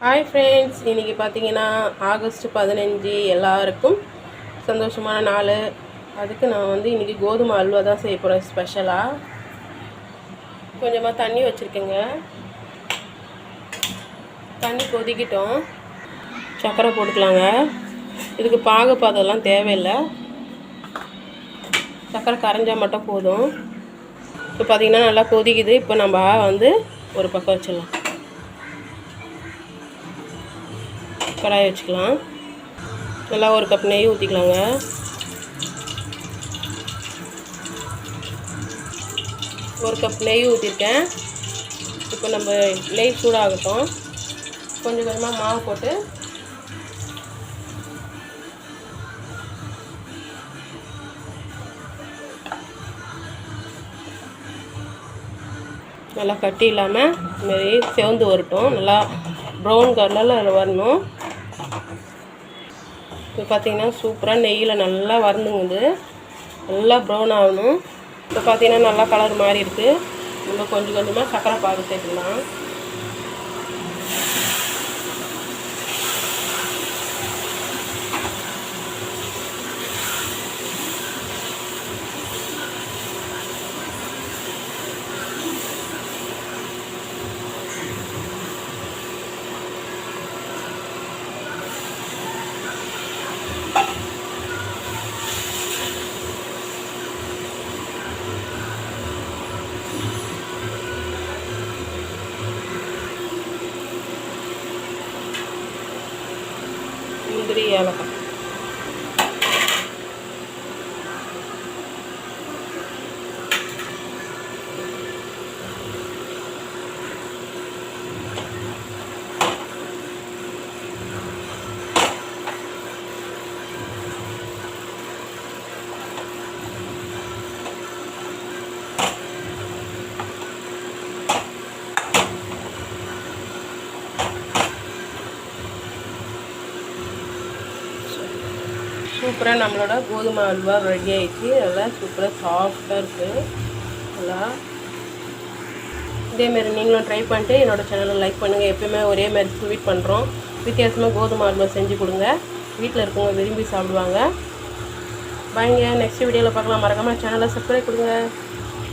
Hi friends இன்றைக்கி பார்த்தீங்கன்னா August பதினஞ்சு எல்லாருக்கும் சந்தோஷமான நாள். அதுக்கு நான் வந்து இன்றைக்கி கோதுமை அல்வா தான் செய்ய போகிறேன் ஸ்பெஷலாக கொஞ்சமாக தண்ணி வச்சுருக்கேங்க. தண்ணி கொதிக்கிட்டோம். சர்க்கரை போட்டுக்கலாங்க. இதுக்கு பாகுபாதெல்லாம் தேவையில்லை. சர்க்கரை கரைஞ்சால் மட்டும் போதும். இப்போ பார்த்திங்கன்னா நல்லா கொதிக்குது. இப்போ நம்ம வந்து ஒரு பக்கம் வச்சிடலாம். கடாய் வச்சுக்கலாம். நல்லா ஒரு கப் நெய் ஊற்றிக்கலாங்க ஒரு கப் நெய் ஊற்றிருக்கேன் இப்போ நம்ம நெய் சூடாகட்டும். கொஞ்சம் கொஞ்சமாக மாவு போட்டு நல்லா கட்டி இல்லாமல் இதுமாரி செவந்து வரட்டும். நல்லா ப்ரௌன் கலரில் வரணும். இப்போ பார்த்தீங்கன்னா சூப்பராக நெய்யில் நல்லா வறந்துங்குது நல்லா ப்ரௌன் ஆகணும். இப்போ பார்த்தீங்கன்னா நல்லா கலர் மாறி இருக்குது நம்ம கொஞ்சம் கொஞ்சமாக சக்கரை பாகு சேர்த்துக்கலாம். മുന്തിരി ഏലക്ക சூப்பராக நம்மளோட கோதுமை அல்வா ரெடி ஆகிடுச்சு நல்லா சூப்பராக சாஃப்டாக இருக்குது நல்லா. இதேமாரி நீங்களும் ட்ரை பண்ணிட்டு என்னோடய சேனலை லைக் பண்ணுங்கள் எப்பயுமே ஒரே மாதிரி ஸ்வீட் பண்ணுறோம் வித்தியாசமாக கோதுமை அல்வா செஞ்சு கொடுங்க. வீட்டில் இருக்கவங்க விரும்பி சாப்பிடுவாங்க. பாய்ங்க நெக்ஸ்ட் வீடியோவில் பார்க்கலாம். மறக்காமல் சேனலை சப்ஸ்கிரைப் கொடுங்க.